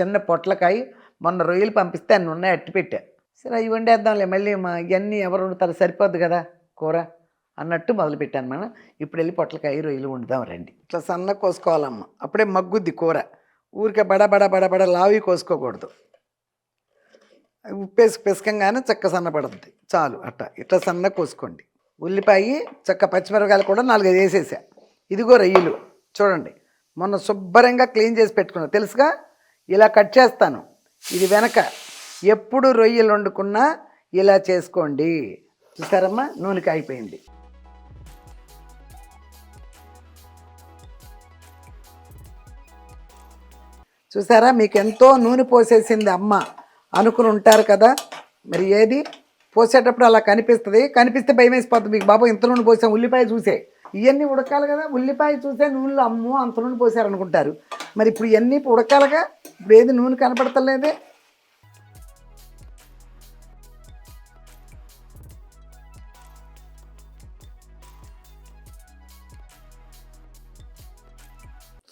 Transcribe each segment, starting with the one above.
చిన్న పొట్లకాయ మొన్న రొయ్యలు పంపిస్తే అన్ని ఉన్నాయి అట్టి పెట్టా. సరే అవి వండేద్దాంలే మళ్ళీ మా ఇవన్నీ ఎవరు వండుతారు? సరిపోద్ది కదా కూర అన్నట్టు మొదలుపెట్టాను మనం ఇప్పుడు వెళ్ళి పొట్లకాయ రొయ్యలు వండుదాం రండి. ఇట్లా సన్న కోసుకోవాలమ్మ. అప్పుడే మగ్గుద్ది కూర. ఊరికే బడ బడ బడ బడ లావి కోసుకోకూడదు. ఉప్పేసి పిసకంగానే చక్క సన్నపడుతుంది చాలు అట్ట. ఇట్లా సన్న కోసుకోండి. ఉల్లిపాయ చక్క పచ్చిమిరపకాయలు కూడా నాలుగైదు వేసేసా. ఇదిగో రొయ్యలు. చూడండి. మొన్న శుభ్రంగా క్లీన్ చేసి పెట్టుకున్నా. తెలుసుగా? ఇలా కట్ చేస్తాను. ఇది వెనక. ఎప్పుడు రొయ్యలు వండుకున్నా ఇలా చేసుకోండి. చూసారమ్మా? నూనెకి అయిపోయింది చూసారా? మీకు ఎంతో నూనె పోసేసింది అమ్మ. అనుకుని ఉంటారు కదా. మరి ఏది? పోసేటప్పుడు అలా కనిపిస్తుంది. కనిపిస్తే భయం వేసిపోతుంది మీకు బాబు ఇంత నూనె పోసాం. ఉల్లిపాయ చూసే. ఇవన్నీ ఉడకాలి కదా. ఉల్లిపాయ చూసే నూనెలో అమ్మో అంత నూనె పోసారు అనుకుంటారు మరి ఇప్పుడు ఇవన్నీ ఉడకాలగా? ఇప్పుడు ఏది నూనె కనపడతలేదే?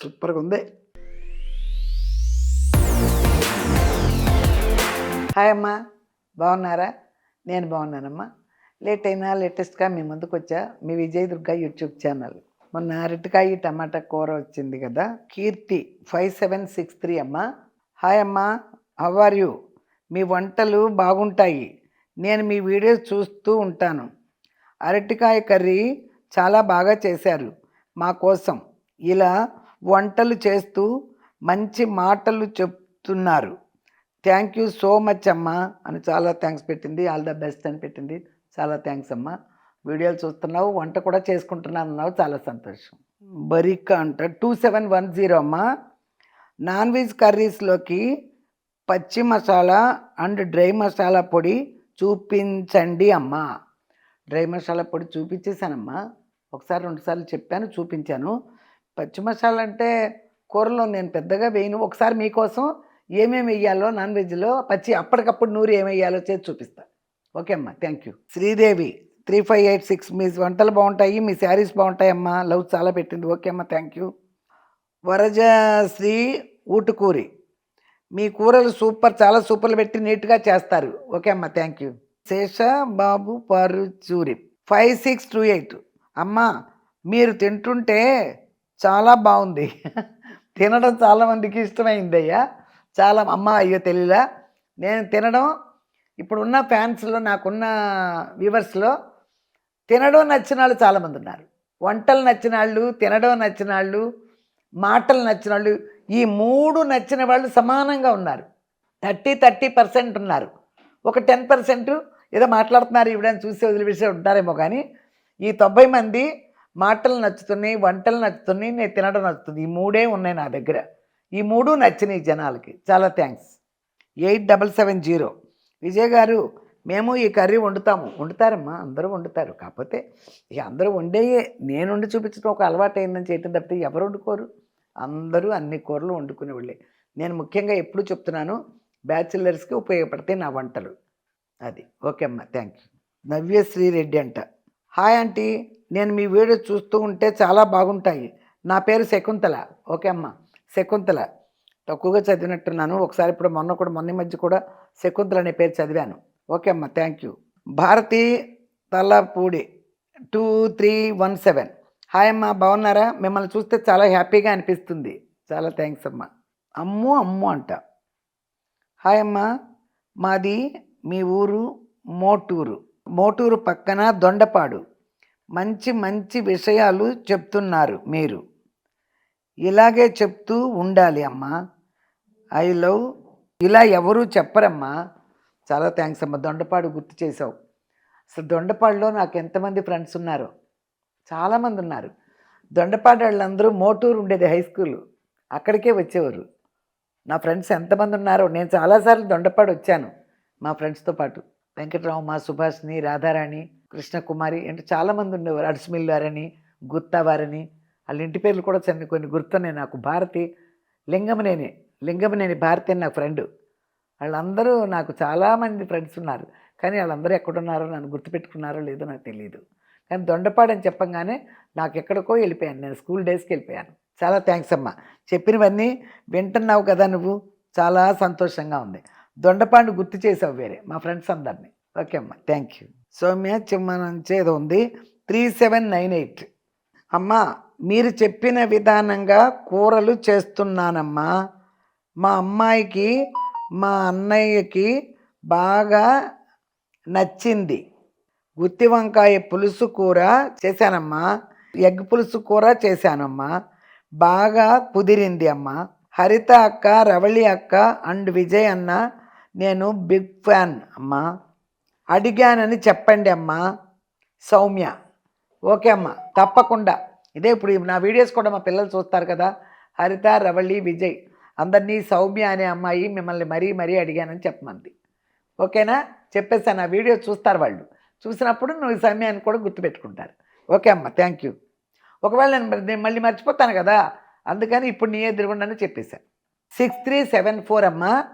సూపర్గా ఉంది. హాయ్ అమ్మా. బాగున్నారా? నేను బాగున్నానమ్మా. లేట్ అయినా లేటెస్ట్గా మీ ముందుకు వచ్చా మీ విజయ్ దుర్గా యూట్యూబ్ ఛానల్. మొన్న అరటికాయ టమాటా కూర వచ్చింది కదా. Keerthi five seven six three అమ్మ. హాయ్ అమ్మా. How are you? మీ వంటలు బాగుంటాయి. నేను మీ వీడియోస్ చూస్తూ ఉంటాను. అరటికాయ కర్రీ చాలా బాగా చేశారు మా కోసం. ఇలా వంటలు చేస్తూ మంచి మాటలు చెప్తున్నారు. థ్యాంక్ యూ సో మచ్ అమ్మా అని చాలా థ్యాంక్స్ పెట్టింది. ఆల్ ద బెస్ట్ అని పెట్టింది. చాలా థ్యాంక్స్ అమ్మా. వీడియోలు చూస్తున్నావు వంట కూడా చేసుకుంటున్నాను అన్నావు చాలా సంతోషం. బరిక అంట టూ సెవెన్ వన్ జీరో అమ్మా. నాన్ వెజ్ కర్రీస్లోకి పచ్చి మసాలా అండ్ డ్రై మసాలా పొడి చూపించండి అమ్మా. డ్రై మసాలా పొడి చూపించేశానమ్మా. ఒకసారి రెండుసార్లు చెప్పాను చూపించాను. పచ్చి మసాలా అంటే కూరలో నేను పెద్దగా వేయను. ఒకసారి మీకోసం ఏమేమి వేయాలో నాన్ వెజ్లో పచ్చి అప్పటికప్పుడు నూరు ఏమి వేయాలో చేసి చూపిస్తా. ఓకే అమ్మా thank you. Sridevi three five eight six మీ వంటలు బాగుంటాయి మీ శారీస్ బాగుంటాయి అమ్మా లవ్ చాలా పెట్టింది. ఓకే అమ్మా థ్యాంక్ యూ వరజశ్రీ ఊటుకూరి. మీ కూరలు సూపర్ చాలా సూపర్లు పెట్టి నీట్గా చేస్తారు. ఓకే అమ్మా thank you Sesha Babu Paruchuri. Five six two eight. అమ్మా మీరు తింటుంటే చాలా బాగుంది. తినడం చాలా మందికి ఇష్టమైంది అయ్యా చాలా అమ్మ అయ్యో తెలియలా నేను తినడం ఇప్పుడున్న ఫ్యాన్స్లో నాకున్న వ్యూవర్స్లో తినడం నచ్చిన వాళ్ళు చాలామంది ఉన్నారు. వంటలు నచ్చిన వాళ్ళు తినడం నచ్చిన వాళ్ళు మాటలు నచ్చిన వాళ్ళు ఈ మూడు నచ్చిన వాళ్ళు సమానంగా ఉన్నారు. థర్టీ థర్టీ పర్సెంట్ ఉన్నారు. ఒక టెన్ పర్సెంట్ ఏదో మాట్లాడుతున్నారు ఇవిడని చూసి వదిలిపెట్టి ఉంటారేమో కానీ ఈ తొంభై మంది మాటలు నచ్చుతున్నాయి వంటలు నచ్చుతున్నాయి నేను తినడం నచ్చుతుంది. ఈ మూడే ఉన్నాయి నా దగ్గర. ఈ మూడు నచ్చినాయి జనాలకి. చాలా thanks. Eight double seven zero. Vijay garu మేము ఈ కర్రీ వండుతాము. వండుతారమ్మా అందరూ వండుతారు. కాకపోతే ఇక అందరూ వండేయే నేను వండి చూపించడం ఒక అలవాటు అయిందని చేయటం తప్పితే ఎవరు వండుకోరు? అందరూ అన్ని కూరలు వండుకునే వాళ్ళే నేను ముఖ్యంగా ఎప్పుడు చెప్తున్నాను బ్యాచిలర్స్కి ఉపయోగపడతాయి నా వంటలు. అది. ఓకే అమ్మా థ్యాంక్ యూ. నవ్యశ్రీ రెడ్డి అంట. హాయ్ ఆంటీ నేను మీ వీడియో చూస్తూ ఉంటే చాలా బాగుంటాయి. నా పేరు శకుంతల. ఓకే అమ్మా శకుంతల. తక్కువగా చదివినట్టున్నాను. ఒకసారి ఇప్పుడు మొన్న కూడా మొన్న మధ్య కూడా శకుంతల అనే పేరు చదివాను. ఓకే అమ్మా thank you Bharathi Talapudi two three one seven hi అమ్మ బాగున్నారా? మిమ్మల్ని చూస్తే చాలా హ్యాపీగా అనిపిస్తుంది. చాలా థ్యాంక్స్ అమ్మా. అమ్ము అమ్ము అంట. హాయ్ అమ్మ మాది మీ ఊరు మోటూరు. మోటూరు పక్కన దొండపాడు. మంచి మంచి విషయాలు చెప్తున్నారు మీరు. ఇలాగే చెప్తూ ఉండాలి అమ్మా. ఐ లవ్ ఇలా ఎవరు చెప్పరమ్మా. చాలా థ్యాంక్స్ అమ్మ. దొండపాడు గుర్తు చేసావు అసలు దొండపాడులో నాకు ఎంతమంది ఫ్రెండ్స్ ఉన్నారో. చాలామంది ఉన్నారు. దొండపాడు వాళ్ళందరూ మోటూరు ఉండేది హై స్కూల్ అక్కడికే వచ్చేవారు. నా ఫ్రెండ్స్ ఎంతమంది ఉన్నారో. నేను చాలాసార్లు దొండపాడు వచ్చాను మా ఫ్రెండ్స్తో పాటు. వెంకటరామ సుభాష్ని రాధారాణి కృష్ణకుమారి అంటే చాలామంది ఉండేవారు. అడిసిమిల్ వారని గుత్తా వారని. వాళ్ళ ఇంటి పేర్లు కూడా చిన్న కొన్ని గుర్తున్నాయి నాకు. భారతి లింగమనేని లింగమనేని భారతి అని నా ఫ్రెండ్ వాళ్ళందరూ నాకు చాలామంది ఫ్రెండ్స్ ఉన్నారు. కానీ వాళ్ళందరూ ఎక్కడున్నారో నన్ను గుర్తుపెట్టుకున్నారో లేదో నాకు తెలియదు కానీ దొండపాడు అని చెప్పంగానే నాకు ఎక్కడికో వెళ్ళిపోయాను. నేను స్కూల్ డేస్కి వెళ్ళిపోయాను. చాలా థ్యాంక్స్ అమ్మా. చెప్పినవన్నీ వింటున్నావు కదా నువ్వు? చాలా సంతోషంగా ఉంది. దొండపాండు గుర్తు చేసావు వేరే మా ఫ్రెండ్స్ అందరినీ. ఓకే అమ్మా. Thank you. సౌమ్య చిమ్మ నుంచి ఏదో ఉంది. Three seven nine eight. అమ్మా మీరు చెప్పిన విధానంగా కూరలు చేస్తున్నానమ్మా. మా అమ్మాయికి మా అన్నయ్యకి బాగా నచ్చింది. గుత్తి వంకాయ పులుసు కూర చేశానమ్మా. ఎగ్ పులుసు కూర చేశానమ్మా. బాగా కుదిరింది అమ్మా. హరిత అక్క రవళి అక్క అండ్ విజయ్ అన్న నేను బిగ్ ఫ్యాన్ అమ్మా. అడిగానని చెప్పండి అమ్మా. సౌమ్య. ఓకే అమ్మా. తప్పకుండా. ఇదే ఇప్పుడు నా వీడియోస్ కూడా మా పిల్లలు చూస్తారు కదా. హరిత రవళి విజయ్. అందరినీ సౌమ్య అనే అమ్మాయి మిమ్మల్ని మరీ మరీ అడిగానని చెప్పమంది. ఓకేనా? చెప్పేసాను ఆ వీడియో చూస్తారు వాళ్ళు. చూసినప్పుడు నువ్వు సమయాన్ని కూడా గుర్తుపెట్టుకుంటారు. ఓకే అమ్మ. Thank you. ఒకవేళ నేను నేను మళ్ళీ మర్చిపోతాను కదా? అందుకని ఇప్పుడు నీ ఎదురుగుండానే చెప్పేశాను సిక్స్ త్రీ సెవెన్ ఫోర్ అమ్మ.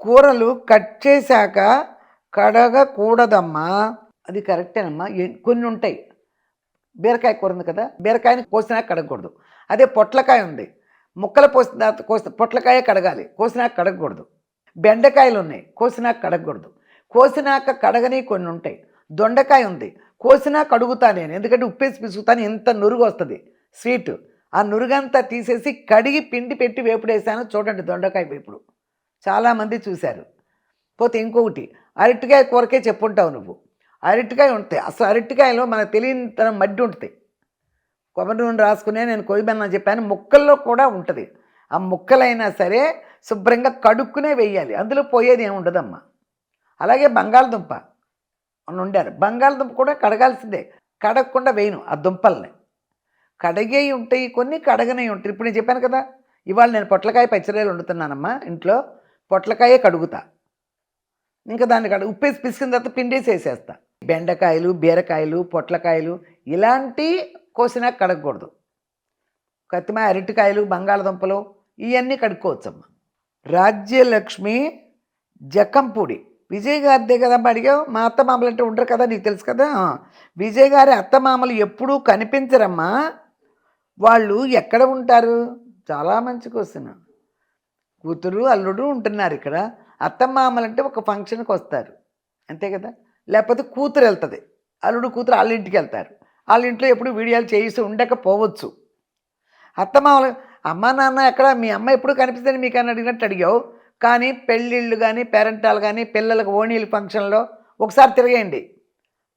కూరలు కట్ చేశాక కడగకూడదమ్మా. అది కరెక్టేనమ్మా. కొన్ని ఉంటాయి. బీరకాయ కూర ఉంది కదా? బీరకాయని కోసినాక కడగకూడదు. అదే పొట్లకాయ ఉంది. ముక్కలు పోసిన కోసి పొట్లకాయ కడగాలి. కోసినాక కడగకూడదు. బెండకాయలు ఉన్నాయి. కోసినాక కడగకూడదు. కోసినాక కడగని కొన్ని ఉంటాయి. దొండకాయ ఉంది. కోసినా కడుగుతా నేను. ఎందుకంటే ఉప్పేసి పిసుకుతాను ఇంత నురుగు వస్తుంది. స్వీట్. ఆ నురుగంతా తీసేసి కడిగి పిండి పెట్టి వేపుడేసాను చూడండి దొండకాయ వేపుడు. చాలామంది చూశారు. పోతే ఇంకొకటి. అరటికాయ కూరకే చెప్పుంటావు నువ్వు. అరటికాయ ఉంటాయి. అసలు అరటికాయలో మనకు తెలియని తన మడ్డి ఉంటుంది. కొబ్బరి నూనె రాసుకునే నేను కొయ్యమని చెప్పాను. ముక్కల్లో కూడా ఉంటుంది. ఆ ముక్కలైనా సరే శుభ్రంగా కడుక్కునే వేయాలి. అందులో పోయేది ఏమి ఉండదమ్మా. అలాగే బంగాళదుంప అని ఉండారు బంగాళదుంప కూడా కడగాల్సిందే. కడగకుండా వేయను ఆ దుంపల్ని. కడిగే ఉంటాయి కొన్ని కడగనే ఉంటాయి. ఇప్పుడు నేను చెప్పాను కదా ఇవాళ నేను పొట్లకాయ పచ్చడిలు వండుతున్నానమ్మా ఇంట్లో. పొట్లకాయే కడుగుతా. ఇంకా దాన్ని కడ ఉప్పేసి పిసికిన తర్వాత పిండేసి వేసేస్తా. బెండకాయలు బీరకాయలు పొట్లకాయలు ఇలాంటి కోసినా కడగకూడదు. కత్తిమ అరటికాయలు బంగాళదుంపలు ఇవన్నీ కడుక్కోవచ్చమ్మా. రాజ్యలక్ష్మి జకంపూడి విజయ్ గారిదే కదా అడిగావు? మా అత్త మామలు అంటే ఉండరు కదా నీకు తెలుసు కదా? విజయ్ గారి అత్త మామలు ఎప్పుడూ కనిపించరమ్మా. వాళ్ళు ఎక్కడ ఉంటారు? చాలా మంచి క్వశ్చన్. కూతురు అల్లుడు ఉంటున్నారు ఇక్కడ. అత్తమామలు అంటే ఒక ఫంక్షన్కి వస్తారు. అంతే కదా? లేకపోతే కూతురు వెళ్తుంది. అల్లుడు కూతురు వాళ్ళ ఇంటికి వెళ్తారు. వాళ్ళ ఇంట్లో ఎప్పుడు వీడియోలు చేయిస్తూ ఉండకపోవచ్చు. అత్తమామలు అమ్మ నాన్న ఎక్కడ? మీ అమ్మ ఎప్పుడు కనిపిస్తుంది మీకు అని అడిగినట్టు అడిగావు? కానీ పెళ్ళిళ్ళు కానీ పేరెంటాలు కానీ పిల్లలకు ఓణీలు ఫంక్షన్లో ఒకసారి తిరగేయండి.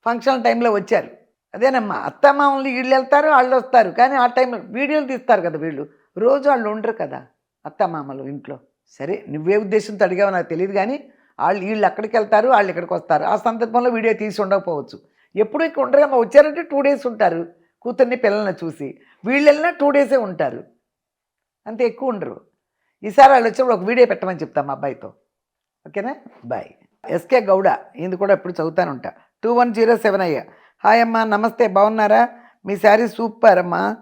ఫంక్షన్ టైంలో వచ్చారు. అదేనమ్మా అత్తమామలు వీళ్ళు వెళ్తారు వాళ్ళు వస్తారు. కానీ ఆ టైంలో వీడియోలు తీస్తారు కదా వీళ్ళు. రోజు వాళ్ళు ఉండరు కదా అత్తమామలు ఇంట్లో. సరే నువ్వే ఉద్దేశంతో అడిగావో నాకు తెలియదు కానీ వాళ్ళు వీళ్ళు అక్కడికి వెళ్తారు వాళ్ళు ఇక్కడికి వస్తారు. ఆ సందర్భంలో వీడియో తీసి ఉండకపోవచ్చు. ఎప్పుడు ఇక్కడ అమ్మ వచ్చారంటే టూ డేస్ ఉంటారు. కూతుర్ని పిల్లల్ని చూసి. వీళ్ళు వెళ్ళినా టూ డేసే ఉంటారు. అంతే ఎక్కువ ఉండరు. ఈసారి వాళ్ళు వచ్చినప్పుడు ఒక వీడియో పెట్టమని చెప్తాం అబ్బాయితో. ఓకేనా? బాయ్. ఎస్కే గౌడ ఇది కూడా ఎప్పుడు చదువుతాను ఉంటా టూ వన్ జీరో సెవెన్ అయ్యా. హాయ్ అమ్మా నమస్తే బాగున్నారా? మీ శారీ సూపర్ అమ్మా.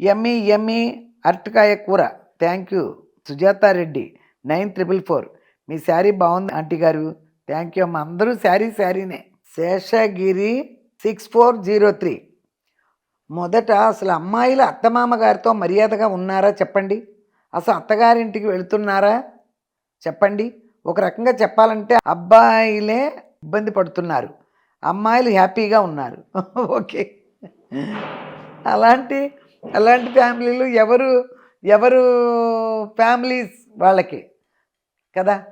ఎమ్మి ఎమ్మి అరటికాయ కూర. Thank you Sujatha Reddy nine triple four మీ శారీ బాగుంది ఆంటీ గారు. థ్యాంక్ యూ అమ్మ. అందరూ sari శారీనే. Seshagiri six four zero three. మొదట అసలు అమ్మాయిలు అత్తమామ గారితో మర్యాదగా ఉన్నారా చెప్పండి. అసలు అత్తగారింటికి వెళుతున్నారా చెప్పండి. ఒక రకంగా చెప్పాలంటే అబ్బాయిలే ఇబ్బంది పడుతున్నారు. అమ్మాయిలు హ్యాపీగా ఉన్నారు. ఓకే. అలాంటి అలాంటి ఫ్యామిలీలు ఎవరు ఎవరు ఫ్యామిలీస్ వాళ్ళకి? కదా?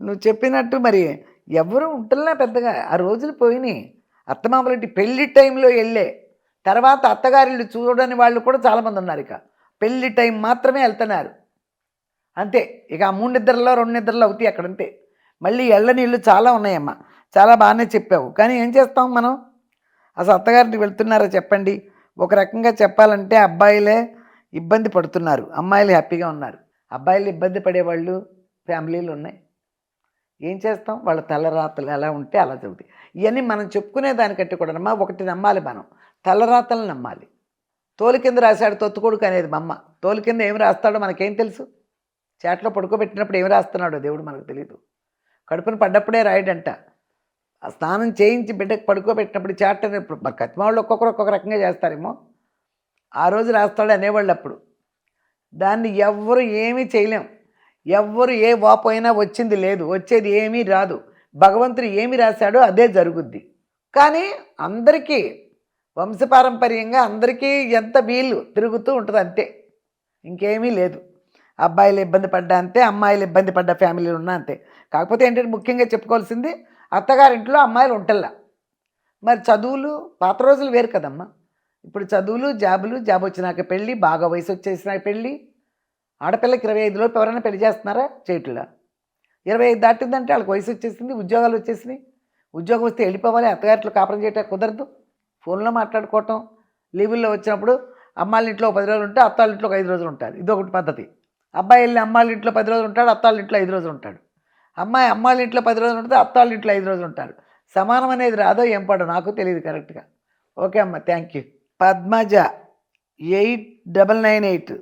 నువ్వు చెప్పినట్టు మరి ఎవరు ఉంటున్నా పెద్దగా. ఆ రోజులు పోయినాయి. అత్తమామలంటి పెళ్ళి టైంలో వెళ్ళే. తర్వాత అత్తగారిళ్ళు చూడని వాళ్ళు కూడా చాలామంది ఉన్నారు ఇక. పెళ్ళి టైం మాత్రమే వెళ్తున్నారు. అంతే. ఇక ఆ మూడు నిద్రలో రెండు అవుతాయి అక్కడంతే మళ్ళీ ఎళ్ళనీళ్ళు చాలా ఉన్నాయమ్మా. చాలా బాగానే చెప్పావు. కానీ ఏం చేస్తాం మనం? అసలు అత్తగారికి వెళ్తున్నారా చెప్పండి. ఒక రకంగా చెప్పాలంటే అబ్బాయిలే ఇబ్బంది పడుతున్నారు. అమ్మాయిలు హ్యాపీగా ఉన్నారు. అబ్బాయిలు ఇబ్బంది పడేవాళ్ళు ఫ్యామిలీలు ఉన్నాయి. ఏం చేస్తాం? వాళ్ళ తలరాతలు ఎలా ఉంటే అలా జరుగుతాయి. ఇవన్నీ మనం చెప్పుకునే దానికంటే కూడా అమ్మా ఒకటి నమ్మాలి మనం. తలరాతలు నమ్మాలి. తోలు కింద రాశాడు తొత్తుకొడుకు అనేది మమ్మ తోలు కింద ఏం రాస్తాడో మనకేం తెలుసు? చేట్లో పడుకోబెట్టినప్పుడు ఏం రాస్తున్నాడో దేవుడు మనకు తెలియదు కడుపును పడ్డప్పుడే రాయడంట. ఆ స్నానం చేయించి బిడ్డకు పడుకోబెట్టినప్పుడు చేట మరి కత్తి వాళ్ళు ఒక్కొక్కరు ఒక్కొక్క రకంగా చేస్తారేమో. ఆ రోజు రాస్తాడు అనేవాళ్ళు అప్పుడు. దాన్ని ఎవ్వరు ఏమీ చేయలేం. ఎవ్వరు ఏ వాపోయినా వచ్చింది లేదు వచ్చేది ఏమీ రాదు. భగవంతుడు ఏమి రాశాడో అదే జరుగుద్ది. కానీ అందరికీ వంశపారంపర్యంగా అందరికీ ఎంత వీలు తిరుగుతూ ఉంటుంది అంతే. ఇంకేమీ లేదు. అబ్బాయిలు ఇబ్బంది పడ్డా అంతే అమ్మాయిలు ఇబ్బంది పడ్డ ఫ్యామిలీలు ఉన్నా అంతే. కాకపోతే ఏంటంటే ముఖ్యంగా చెప్పుకోవాల్సింది అత్తగారింట్లో అమ్మాయిలు ఉంటల్లా. మరి చదువులు పాత రోజులు వేరు కదమ్మా. ఇప్పుడు చదువులు జాబులు జాబ్ వచ్చినాక పెళ్ళి బాగా వయసు వచ్చేసినాక పెళ్ళి ఆడపిల్లకి ఇరవై ఐదులోపు ఎవరైనా పెళ్ళి చేస్తున్నారా? చేయట్లా ఇరవై ఐదు దాటిందంటే వాళ్ళకి వయసు వచ్చేసింది ఉద్యోగాలు వచ్చేసినాయి. ఉద్యోగం వస్తే వెళ్ళిపోవాలి అత్తగారిట్లో కాపురం చేయటం కుదరదు. ఫోన్లో మాట్లాడుకోవటం లీవుల్లో వచ్చినప్పుడు అమ్మాళ్ళ ఇంట్లో ఒక పది రోజులు ఉంటే అత్తాళ్ళ ఇంట్లో ఒక ఐదు రోజులు ఉంటారు ఇది ఒకటి పద్ధతి. అబ్బాయి వెళ్ళి అమ్మాళ్ళ ఇంట్లో పది రోజులు ఉంటాడు అత్తాళ్ళ ఇంట్లో ఐదు రోజులు ఉంటాడు. అమ్మాయి అమ్మాళ్ళ ఇంట్లో పది రోజులు ఉంటుంది అత్తాళ్ళ ఇంట్లో ఐదు రోజులు ఉంటాడు. సమానం అనేది రాదో ఏం పడో నాకు తెలియదు కరెక్ట్గా. ఓకే అమ్మ thank you. Padmaja eight double nine eight.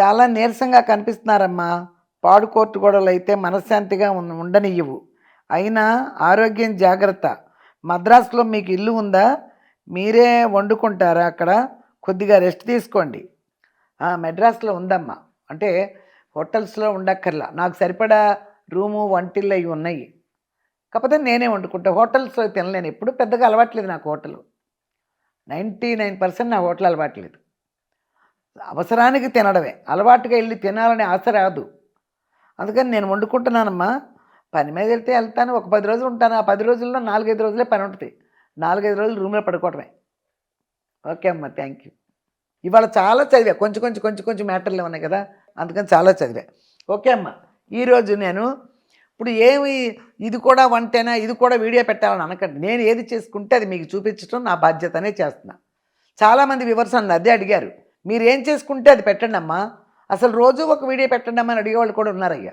చాలా నీరసంగా కనిపిస్తున్నారమ్మా. పాడుకోర్టు గొడవలు అయితే మనశ్శాంతిగా ఉండనియ్యవు. అయినా ఆరోగ్యం జాగ్రత్త. మద్రాసులో మీకు ఇల్లు ఉందా? మీరే వండుకుంటారా అక్కడ? కొద్దిగా రెస్ట్ తీసుకోండి. ఆ, మెడ్రాస్లో ఉందమ్మా. అంటే హోటల్స్లో ఉండక్కర్లా. నాకు సరిపడా రూము వంటిల్లు అవి ఉన్నాయి. కాకపోతే నేనే వండుకుంటా. హోటల్స్లో తినలేను. ఎప్పుడు పెద్దగా అలవాట్లేదు నాకు హోటల్. నైంటీ నైన్ పర్సెంట్ నా హోటల్ అలవాట్లేదు. అవసరానికి తినడమే. అలవాటుగా వెళ్ళి తినాలనే ఆశ రాదు. అందుకని నేను వండుకుంటున్నానమ్మా. పని మీద వెళ్తే వెళ్తాను. ఒక పది రోజులు ఉంటాను. ఆ పది రోజుల్లో నాలుగైదు రోజులే పని ఉంటుంది. నాలుగైదు రోజులు రూమ్లో పడుకోవడమే. ఓకే అమ్మా. Thank you. ఇవాళ చాలా చదివా. కొంచెం కొంచెం కొంచెం కొంచెం మ్యాటర్లు ఉన్నాయి కదా. అందుకని చాలా చదివా. ఓకే అమ్మా. ఈరోజు నేను ఇప్పుడు ఏమి ఇది కూడా వంటేనా? ఇది కూడా వీడియో పెట్టాలని అనకండి. నేను ఏది చేసుకుంటే అది మీకు చూపించడం నా బాధ్యతనే చేస్తున్నా. చాలామంది వివర్స్ అదే అడిగారు. మీరు ఏం చేసుకుంటే అది పెట్టండి అమ్మా అసలు రోజు ఒక వీడియో పెట్టండి అమ్మా అని అడిగేవాళ్ళు కూడా ఉన్నారయ్యా.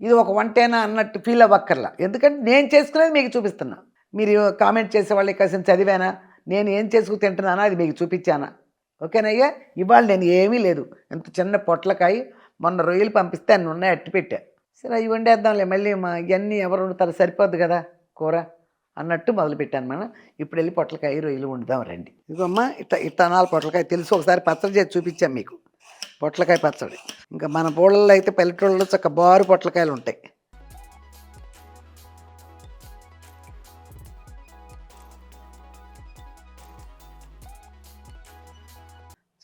ఇది ఒక వంటేనా అన్నట్టు ఫీల్ అవ్వక్కర్లా. ఎందుకంటే నేను చేసుకునేది మీకు చూపిస్తున్నా. మీరు కామెంట్ చేసే వాళ్ళకి కాసిన చదివానా? నేను ఏం చేసుకు తింటున్నానా? అది మీకు చూపించానా? ఓకేనయ్యా? ఇవాళ నేను ఏమీ లేదు. ఇంత చిన్న పొట్లకాయ మొన్న రొయ్యలు పంపిస్తే అన్ని ఉన్నాయి అట్టి పెట్టా. సరే అవి వండేద్దాంలే. మళ్ళీ మా ఇవన్నీ ఎవరు వండుతారు సరిపోద్ది కదా కూర. అన్నట్టు మొదలుపెట్టాను మనం ఇప్పుడు వెళ్ళి పొట్లకాయ రొయ్యలు వండుదాం రండి. ఇదిగోమ్మా ఇట్ట ఇట్టనాలు పొట్లకాయ తెలుసు. ఒకసారి పచ్చడి చేసి చూపించాం మీకు. పొట్లకాయ పచ్చడి. ఇంకా మన పూలలో అయితే పల్లెటూళ్ళలో చక్క బారు పొట్లకాయలు ఉంటాయి.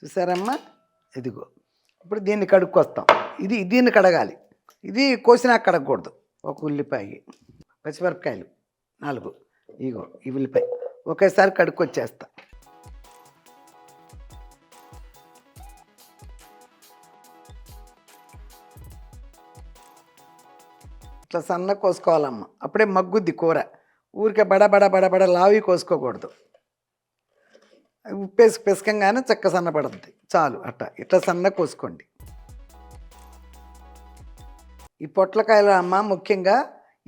చూసారమ్మా? ఇదిగో. ఇప్పుడు దీన్ని కడుక్కొస్తాం. ఇది దీన్ని కడగాలి. ఇది కోసినాక కడగకూడదు. ఒక ఉల్లిపాయ పచ్చిమిరపకాయలు. నాలుగు. ఇగో ఈ ఉల్లిపాయ ఒకేసారి కడుక్కొచ్చేస్తా. ఇట్లా సన్న కోసుకోవాలమ్మ. అప్పుడే మగ్గుద్ది కూర. ఊరికే బడ బడ బడ బడ లావి కోసుకోకూడదు. ఉప్పేసి పిసకంగానే చెక్క సన్నపడుద్ది చాలు అట్ట. ఇట్లా సన్న కోసుకోండి. ఈ పొట్లకాయలు అమ్మ ముఖ్యంగా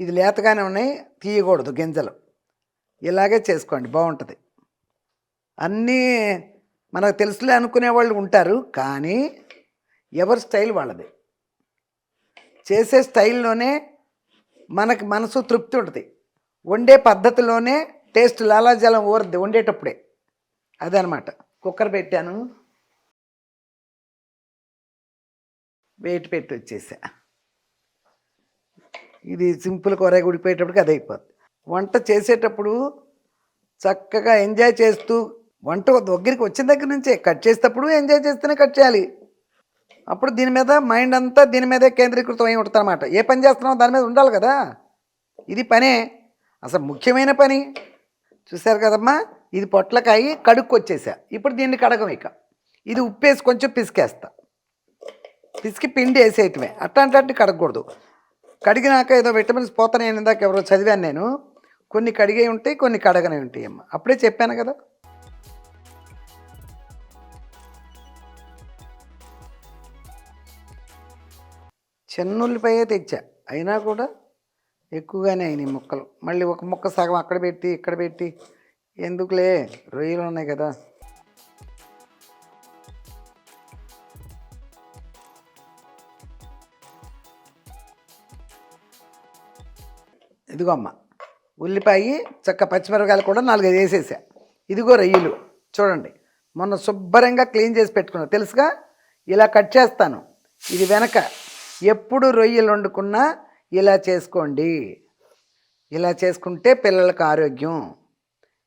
ఇది లేతగానే ఉన్నాయి తీయకూడదు గింజలు. ఇలాగే చేసుకోండి బాగుంటుంది. అన్నీ మనకు తెలుసులే అనుకునే వాళ్ళు ఉంటారు కానీ ఎవరి స్టైల్ వాళ్ళది. చేసే స్టైల్లోనే మనకు మనసు తృప్తి ఉంటుంది. వండే పద్ధతిలోనే టేస్ట్ లాలాజలం ఊరద్ది వండేటప్పుడే. అదనమాట. కుక్కర్ పెట్టాను. వెయిట్ పెట్టి వచ్చేసా. ఇది సింపుల్ కూర ఉడిపోయేటప్పటికి అది అయిపోద్ది. వంట చేసేటప్పుడు చక్కగా ఎంజాయ్ చేస్తూ వంట దగ్గరికి వచ్చిన దగ్గర నుంచే కట్ చేసేటప్పుడు ఎంజాయ్ చేస్తేనే కట్ చేయాలి. అప్పుడు దీని మీద మైండ్ అంతా దీని మీదే కేంద్రీకృతం అయి ఉంటుంది అనమాట ఏ పని చేస్తున్నావు దాని మీద ఉండాలి కదా. ఇది పనే. అసలు ముఖ్యమైన పని. చూశారు కదమ్మా? ఇది పొట్లకాయ కడుక్కొచ్చేసా ఇప్పుడు దీన్ని కడగం ఇక. ఇది ఉప్పేసి కొంచెం పిసికేస్తా. పిసికి పిండి వేసేయటమే. అట్లాంటి కడగకూడదు. కడిగినాక ఏదో విటమిన్స్ పోతాయి ఇందాక ఎవరో చదివాను నేను. కొన్ని కడిగే ఉంటాయి కొన్ని కడగనే ఉంటాయి అమ్మ. అప్పుడే చెప్పాను కదా. చెన్నుల్లిపాయే తెచ్చా. అయినా కూడా ఎక్కువగానే అయినాయి ముక్కలు. మళ్ళీ ఒక ముక్క సగం అక్కడ పెట్టి ఇక్కడ పెట్టి. ఎందుకులే? రొయ్యలు ఉన్నాయి కదా. ఇదిగో అమ్మ ఉల్లిపాయ చక్క పచ్చిమిరపకాయలు కూడా నాలుగైదు వేసేసా. ఇదిగో రొయ్యలు చూడండి మొన్న శుభ్రంగా క్లీన్ చేసి పెట్టుకున్నా. తెలుసుగా? ఇలా కట్ చేస్తాను. ఇది వెనక ఎప్పుడు రొయ్యలు వండుకున్నా ఇలా చేసుకోండి. ఇలా చేసుకుంటే పిల్లలకు ఆరోగ్యం.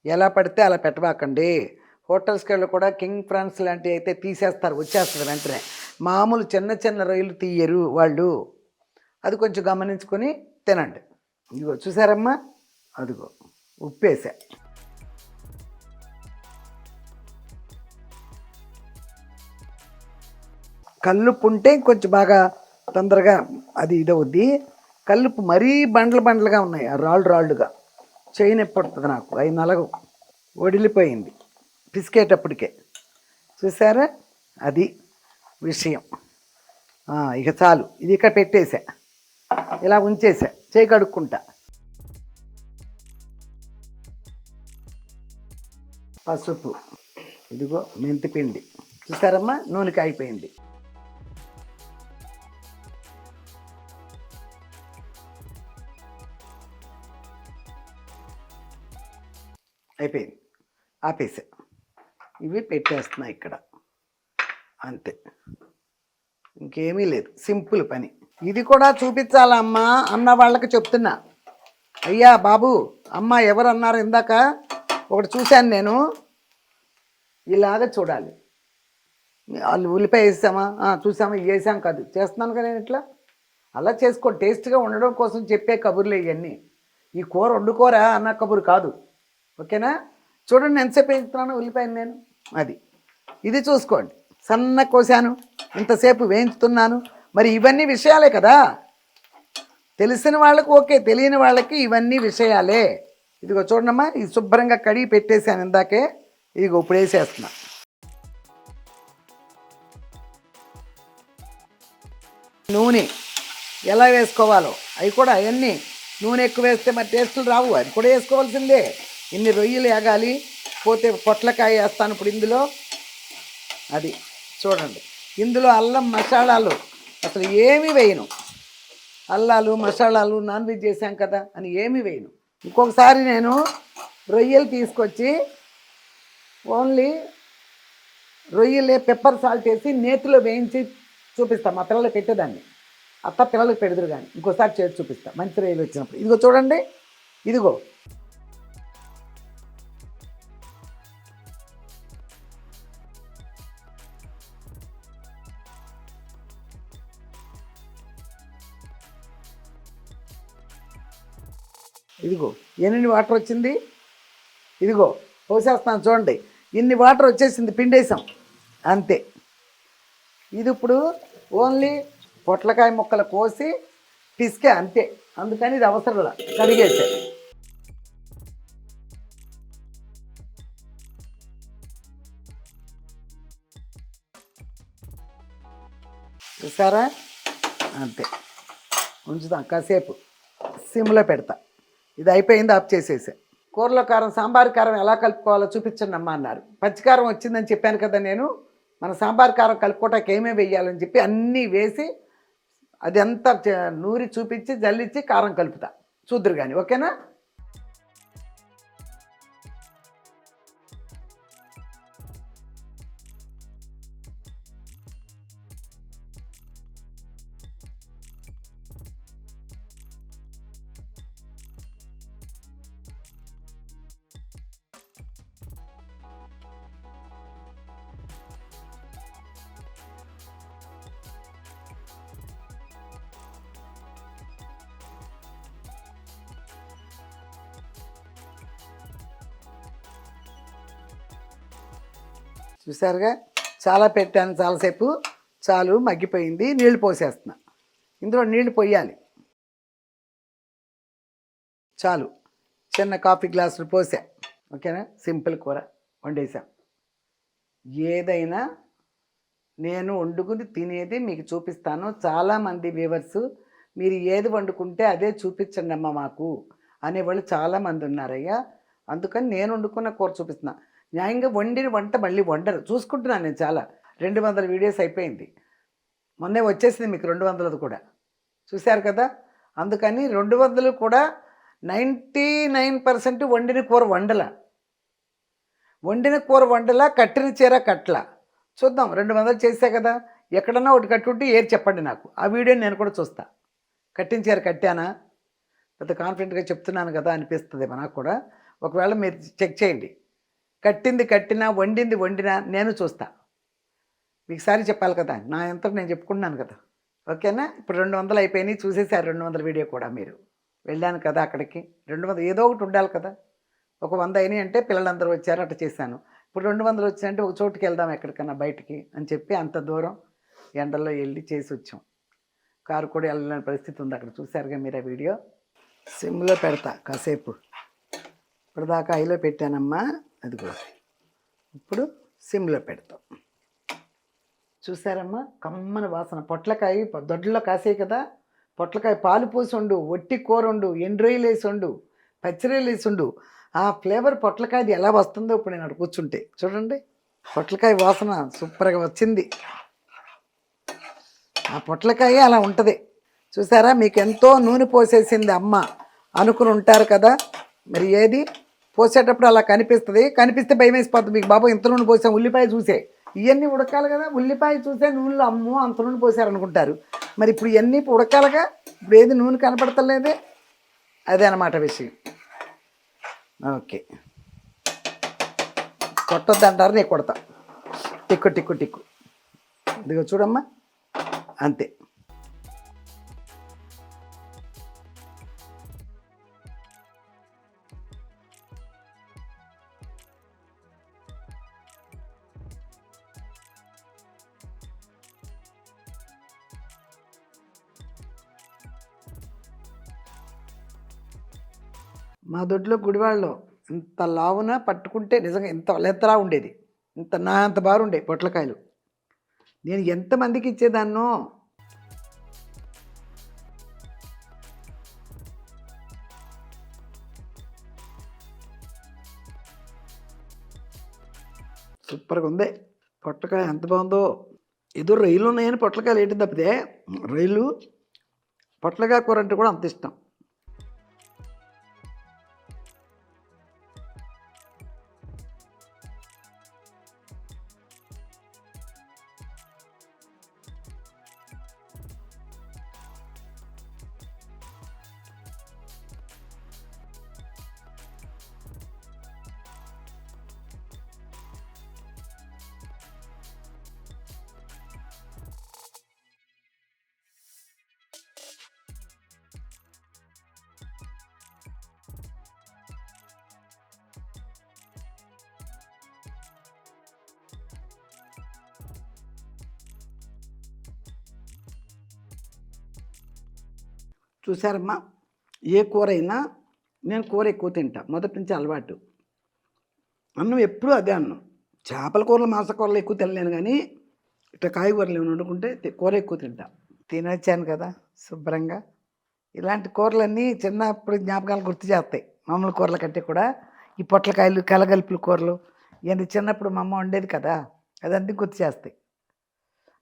ఎలా పడితే అలా పెట్టబాకండి. హోటల్స్కి వెళ్ళి కూడా కింగ్ ఫ్రాన్స్ లాంటివి అయితే తీసేస్తారు వచ్చేస్తుంది వెంటనే. మామూలు చిన్న చిన్న రొయ్యలు తీయరు వాళ్ళు. అది కొంచెం గమనించుకొని తినండి. ఇదిగో చూసారమ్మా? అదిగో ఉప్పేసా. కల్లుప్పు ఉంటే కొంచెం బాగా తొందరగా అది ఇదవుద్ది. కల్లుప్పు మరీ బండ్లు బండలుగా ఉన్నాయి ఆ రాళ్ళు రాళ్ళుగా. చేయి నొప్పి పడుతుంది నాకు అవి నలగవు. వడిలిపోయింది పిసికేటప్పటికే. చూసారా? అది విషయం. ఇక చాలు ఇది ఇక్కడ పెట్టేశా ఇలా ఉంచేసా చేయి కడుక్కుంటా. పసుపు ఇదిగో మెంతిపిండి. చూసారమ్మా? నూనెకి అయిపోయింది అయిపోయింది. ఆపేసా. ఇవి పెట్టేస్తున్నా ఇక్కడ. అంతే. ఇంకేమీ లేదు. సింపుల్ పని. ఇది కూడా చూపించాలమ్మా అన్న వాళ్ళకి చెప్తున్నా. అయ్యా బాబు అమ్మ ఎవరు అన్నారు ఇందాక? ఒకటి చూశాను నేను. ఇలాగ చూడాలి. వాళ్ళు ఉల్లిపాయ వేసామా? చూసామా? వేసాం కాదు. చేస్తున్నాను కదా నేను ఇట్లా? అలా చేసుకో టేస్ట్గా ఉండడం కోసం చెప్పే కబుర్లు ఇవన్నీ. ఈ కూర వండుకోరా అన్న కబురు కాదు. ఓకేనా? చూడండి ఎంతసేపు వేయించుతున్నాను ఉల్లిపాయను నేను. అది. ఇది చూసుకోండి. సన్న కోసాను ఇంతసేపు వేయించుతున్నాను. మరి ఇవన్నీ విషయాలే కదా. తెలిసిన వాళ్ళకి ఓకే తెలియని వాళ్ళకి ఇవన్నీ విషయాలే. ఇదిగో చూడమ్మా ఇది శుభ్రంగా కడిగి పెట్టేశాను ఇందాకే. ఇదిగో ఇప్పుడు వేసేస్తున్నా. నూనె ఎలా వేసుకోవాలో అవి కూడా అవన్నీ నూనె ఎక్కువ వేస్తే మరి టేస్టులు రావు. అది కూడా వేసుకోవాల్సిందే. ఇన్ని రొయ్యలు ఏగాలి పోతే పొట్లకాయ వేస్తాను ఇప్పుడు ఇందులో. అది చూడండి. ఇందులో అల్లం మసాలాలు అసలు ఏమీ వేయను. అల్లాలు మసాలాలు నాన్ వెజ్ చేశాం కదా అని ఏమీ వేయను. ఇంకొకసారి నేను రొయ్యలు తీసుకొచ్చి ఓన్లీ రొయ్యలే పెప్పర్ సాల్ట్ వేసి నేతిలో వేయించి చూపిస్తాం. మా పిల్లలకి పెట్టేదాన్ని. అత్త పిల్లలకి పెడదురు కానీ ఇంకోసారి చేసి చూపిస్తాం. మంచి రొయ్యలు వచ్చినప్పుడు. ఇదిగో చూడండి. ఇదిగో. ఇదిగో ఎన్ని వాటర్ వచ్చింది? ఇదిగో పోసేస్తాను చూడండి. ఇన్ని వాటర్ వచ్చేసింది పిండేసాం అంతే. ఇది ఇప్పుడు ఓన్లీ పొట్లకాయ ముక్కలు కోసి పిసికే అంతే. అందుకని ఇది అవసరం కడిగేసే. చూసారా? అంతే. ఉంచుదాం కాసేపు. సిమ్లో పెడతా. ఇది అయిపోయింది ఆఫ్ చేసేసా. కూరలో కారం సాంబార్ కారం ఎలా కలుపుకోవాలో చూపించండి అమ్మ అన్నారు. పచ్చికారం వచ్చిందని చెప్పాను కదా నేను మన సాంబార్ కారం కలుపుకోవటానికి ఏమేమి వేయాలని చెప్పి అన్నీ వేసి అది అంతా చ- నూరి చూపించి జల్లించి కారం కలుపుతా. చూద్దరు కానీ ఓకేనా? చూసారుగా? చాలా పెట్టాను చాలాసేపు. చాలు మగ్గిపోయింది. నీళ్ళు పోసేస్తున్నా. ఇందులో నీళ్ళు పోయాలి. చాలు. చిన్న కాఫీ గ్లాసులు పోసా. ఓకేనా? సింపుల్ కూర వండేసాం. ఏదైనా నేను వండుకుని తినేది మీకు చూపిస్తాను. చాలామంది వ్యూవర్స్ మీరు ఏది వండుకుంటే అదే చూపించండి అమ్మ మాకు అనేవాళ్ళు చాలామంది ఉన్నారయ్యా. అందుకని నేను వండుకున్న కూర చూపిస్తున్నా. న్యాయంగా వండిన వంట మళ్ళీ వండరు. చూసుకుంటున్నాను నేను చాలా. రెండు వందల వీడియోస్ అయిపోయింది. మొన్నే వచ్చేసింది మీకు రెండు వందలది కూడా. చూశారు కదా? అందుకని రెండు వందలు కూడా నైంటీ నైన్ పర్సెంట్ వండిన కూర వండల. వండిన కూర వండల కట్టిన చీర కట్ల చూద్దాం రెండు వందలు చేసా కదా? ఎక్కడన్నా ఒకటి కట్టుంటే ఏది చెప్పండి నాకు. ఆ వీడియో నేను కూడా చూస్తా. చీర కట్టానా? పెద్ద కాన్ఫిడెంట్గా చెప్తున్నాను కదా అనిపిస్తుంది నాకు కూడా. ఒకవేళ మీరు చెక్ చేయండి. కట్టింది కట్టినా వండింది వండినా నేను చూస్తా. మీకుసారి చెప్పాలి కదా నా ఎంత నేను చెప్పుకున్నాను కదా. ఓకేనా? ఇప్పుడు రెండు వందలు అయిపోయినాయి చూసేసారు రెండు వందల వీడియో కూడా మీరు. వెళ్ళాను కదా అక్కడికి. రెండు వందలు ఏదో ఒకటి ఉండాలి కదా. ఒక వంద అయినాయి అంటే పిల్లలందరూ వచ్చారు అట్ట చేశాను. ఇప్పుడు రెండు వందలు వచ్చాయంటే ఒక చోటుకి వెళ్దాం ఎక్కడికన్నా బయటికి అని చెప్పి అంత దూరం ఎండల్లో వెళ్ళి చేసి వచ్చాం. కారు కూడా వెళ్ళలేని పరిస్థితి ఉంది అక్కడ. చూసారుగా మీరు ఆ వీడియో? సిమ్లో పెడతా కాసేపు. ఇప్పుడు దాకా హైలో పెట్టానమ్మా. అదిగో. ఇప్పుడు సిమ్లో పెడతాం. చూసారమ్మా? కమ్మని వాసన. పొట్లకాయ దొడ్లో కాసాయి కదా. పొట్లకాయ పాలు పోసుండు వట్టి ఒట్టి కూర ఉండు ఎండ్రొయ్యలు వేసుండు ఉండు పచ్చిరొయ్యలు వేసి ఆ ఫ్లేవర్ పొట్లకాయది ఎలా వస్తుందో ఇప్పుడు నేను అక్కడ కూర్చుంటే. చూడండి. పొట్లకాయ వాసన సూపర్గా వచ్చింది. ఆ పొట్లకాయ అలా ఉంటుంది. చూసారా? మీకు ఎంతో నూనె పోసేసింది అమ్మ. అనుకుని ఉంటారు కదా. మరి ఏది? పోసేటప్పుడు అలా కనిపిస్తుంది. కనిపిస్తే భయం వేసిపోతుంది. మీకు బాబు ఇంత నూనె పోసాం ఉల్లిపాయ చూసే. ఇవన్నీ ఉడకాలి కదా ఉల్లిపాయ చూసే నూనెలో అమ్మో అంత నూనె పోసారనుకుంటారు. మరి ఇప్పుడు ఇవన్నీ ఉడకాలిగా ఇప్పుడు ఏది నూనె కనపడతలేదే? అదే అన్నమాట విషయం. ఓకే. కొట్టొద్దు అంటారు నేను కొడతా. టిక్కు టిక్కు టిక్కు. ఇదిగో చూడమ్మా. అంతే. మా దొడ్లో గుడివాళ్ళలో ఇంత లావున పట్టుకుంటే నిజంగా ఇంత లెత్తలా ఉండేది. ఇంత నా అంత బారుండే పొట్లకాయలు నేను ఎంతమందికి ఇచ్చేదాన్నో? సూపర్గా ఉంది. పొట్లకాయ ఎంత బాగుందో? ఏదో రైలు ఉన్నాయని పొట్లకాయలు ఏంటి తప్పితే రైలు పొట్లకాయ కూర అంటే కూడా అంత ఇష్టం. చూసారమ్మా ఏ కూర అయినా నేను కూర ఎక్కువ తింటా. మొదటి నుంచి అలవాటు. అన్నం ఎప్పుడూ అదే అన్నం. చేపల కూరలు మాంస కూరలు ఎక్కువ తినలేను కానీ ఇట్లా కాయగూరలు ఏమైనా వండుకుంటే కూర ఎక్కువ తింటా. తినొచ్చాను కదా శుభ్రంగా. ఇలాంటి కూరలన్నీ చిన్నప్పుడు జ్ఞాపకాలు గుర్తు చేస్తాయి. మామూలు కూరల కంటే కూడా ఈ పొట్లకాయలు కలగలుపుల కూరలు ఇవన్నీ చిన్నప్పుడు మా అమ్మ వండేది కదా అదంతా గుర్తు చేస్తాయి.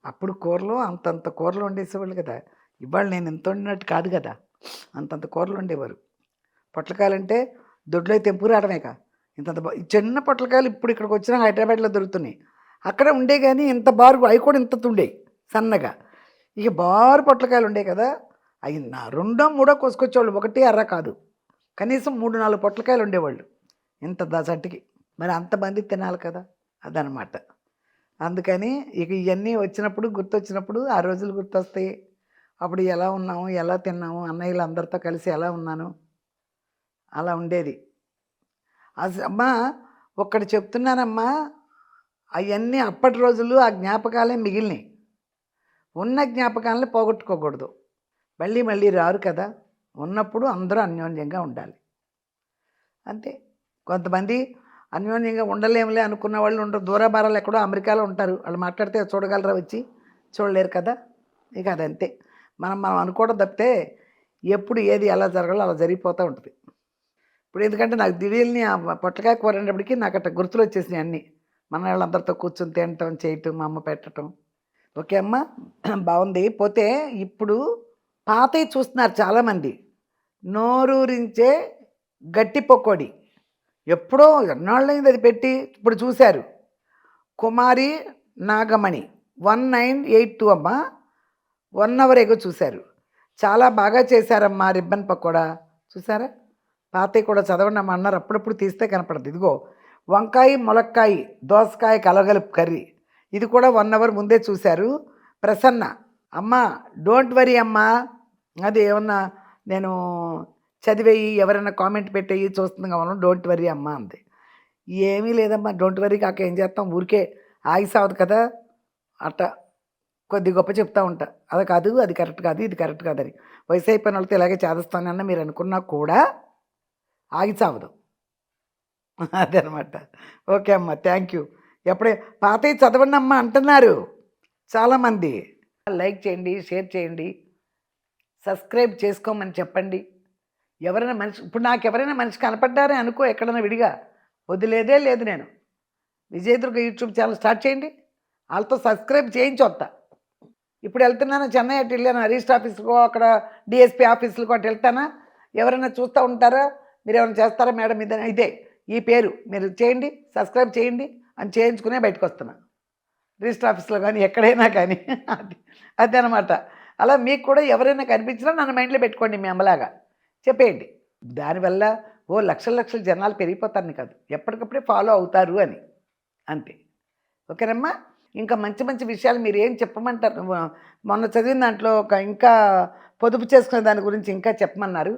అప్పుడు కూరలు అంతంత కూరలు వండేసేవాళ్ళు కదా ఇవాళ నేను ఎంత వండినట్టు కాదు కదా. అంతంత కూరలు ఉండేవారు పొట్లకాయలంటే దొడ్లో తెంపురాడమేక ఇంతంత చిన్న పొట్లకాయలు ఇప్పుడు ఇక్కడికి వచ్చినా హైదరాబాద్లో దొరుకుతున్నాయి. అక్కడ ఉండే కానీ ఇంత బారు అవి కూడా ఇంత ఉండే సన్నగా. ఇక బారు పొట్లకాయలు ఉండే కదా. అవి నా రెండో మూడో కోసుకొచ్చేవాళ్ళు. ఒకటి అర్ర కాదు. కనీసం మూడు నాలుగు పొట్లకాయలు ఉండేవాళ్ళు. ఇంత దసటికి. మరి అంతమంది తినాలి కదా. అదనమాట అందుకని ఇక ఇవన్నీ వచ్చినప్పుడు గుర్తొచ్చినప్పుడు ఆ రోజులు గుర్తొస్తాయి. అప్పుడు ఎలా ఉన్నాము ఎలా తిన్నాము అన్నయ్యలు అందరితో కలిసి ఎలా ఉన్నాను? అలా ఉండేది. అమ్మా ఒక్కటి చెప్తున్నానమ్మా అవన్నీ అప్పటి రోజులు ఆ జ్ఞాపకాలే మిగిలినాయి. ఉన్న జ్ఞాపకాలని పోగొట్టుకోకూడదు. మళ్ళీ మళ్ళీ రారు కదా. ఉన్నప్పుడు అందరూ అన్యోన్యంగా ఉండాలి. అంతే. కొంతమంది అన్యోన్యంగా ఉండలేములే అనుకున్న వాళ్ళు ఉండరు. దూరభారాలు ఎక్కడో అమెరికాలో ఉంటారు. వాళ్ళు మాట్లాడితే చూడగలరా వచ్చి? చూడలేరు కదా. ఇక అదంతే. మనం మనం అనుకోవడం తప్పితే ఎప్పుడు ఏది ఎలా జరగాలో అలా జరిగిపోతూ ఉంటుంది. ఇప్పుడు ఎందుకంటే నాకు దిడీల్ని ఆ పొట్లకాయ కూర అనేటప్పటికి నాకు అట్లా గుర్తులు వచ్చేసినాయి అన్నీ. మన వాళ్ళందరితో కూర్చొని తినటం చేయటం మా అమ్మ పెట్టడం ఓకే అమ్మ బాగుంది. పోతే ఇప్పుడు పాతవి చూస్తున్నారు చాలామంది. నోరూరించే గట్టి పొక్కోడి ఎప్పుడో ఎన్నాళ్ళైంది అది పెట్టి? ఇప్పుడు చూశారు. Kumari Nagamani one nine eight two అమ్మా. వన్ అవర్ ఎగో చూశారు. చాలా బాగా చేశారమ్మా రిబ్బన్ పకోడా. చూసారా పాతయ్య కూడా చదవండి అమ్మ అన్నారు. అప్పుడప్పుడు తీస్తే కనపడదు. ఇదిగో వంకాయ ములక్కాయ దోసకాయ కలగలుపు కర్రీ. ఇది కూడా వన్ అవర్ ముందే చూశారు. ప్రసన్న అమ్మా డోంట్ వరీ అమ్మా. అది ఏమన్నా నేను చదివేయి ఎవరైనా కామెంట్ పెట్టేయి చూస్తుంది కావాలి డోంట్ వరీ అమ్మా అంది. ఏమీ లేదమ్మా డోంట్ వరీ కాక ఏం చేస్తాం? ఊరికే ఆయుస్ అవ్వదు కదా. అట్ట కొద్ది గొప్ప చెప్తా ఉంటా. అది కాదు అది కరెక్ట్ కాదు ఇది కరెక్ట్ కాదు అని. వయసు అయిపోయిన వాళ్ళతో ఇలాగే చేదస్తానన్న మీరు అనుకున్నా కూడా ఆగి చావదు. అదనమాట. ఓకే అమ్మా థ్యాంక్ యూ ఎప్పుడే పాతవి చదవండి అమ్మా అంటున్నారు చాలామంది. లైక్ చేయండి షేర్ చేయండి సబ్స్క్రైబ్ చేసుకోమని చెప్పండి. ఎవరైనా మనిషి ఇప్పుడు నాకు ఎవరైనా మనిషి కనపడ్డారని అనుకో ఎక్కడైనా విడిగా. వదిలేదే లేదు నేను. విజయదుర్గ యూట్యూబ్ ఛానల్ స్టార్ట్ చేయండి. వాళ్ళతో సబ్స్క్రైబ్ చేయించి వస్తా. ఇప్పుడు వెళ్తున్నాను? చెన్నై అటు వెళ్ళాను? రిజిస్టర్ ఆఫీస్కో అక్కడ డిఎస్పీ ఆఫీసులకో అటు వెళ్తానా? ఎవరైనా చూస్తూ ఉంటారా? మీరు ఏమైనా చేస్తారా మేడం ఇదే? ఇదే ఈ పేరు. మీరు చేయండి సబ్స్క్రైబ్ చేయండి అని చేయించుకునే బయటకు వస్తున్నాను రిజిస్టర్ ఆఫీస్లో కానీ ఎక్కడైనా కానీ. అది అదే అలా మీకు కూడా ఎవరైనా కనిపించినా నన్ను మైండ్లో పెట్టుకోండి మీ అమ్మలాగా. చెప్పేయండి. దానివల్ల ఓ లక్షల లక్షల జనాలు పెరిగిపోతారని కాదు. ఎప్పటికప్పుడే ఫాలో అవుతారు అని. అంతే. ఓకేనమ్మా? ఇంకా మంచి మంచి విషయాలు మీరు ఏం చెప్పమంటారు మొన్న చదివిన దాంట్లో ఒక ఇంకా పొదుపు చేసుకునే దాని గురించి ఇంకా చెప్పమన్నారు.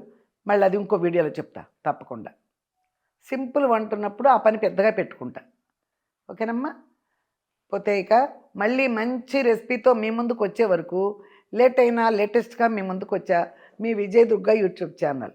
మళ్ళీ అది ఇంకో వీడియోలో చెప్తా తప్పకుండా. సింపుల్ వంటున్నప్పుడు ఆ పని పెద్దగా పెట్టుకుంటా. ఓకేనమ్మా? పోతే ఇక మళ్ళీ మంచి రెసిపీతో మీ ముందుకు వచ్చే వరకు లేట్ అయినా లేటెస్ట్గా మీ ముందుకు వచ్చా మీ విజయ్ దుర్గా యూట్యూబ్ ఛానల్.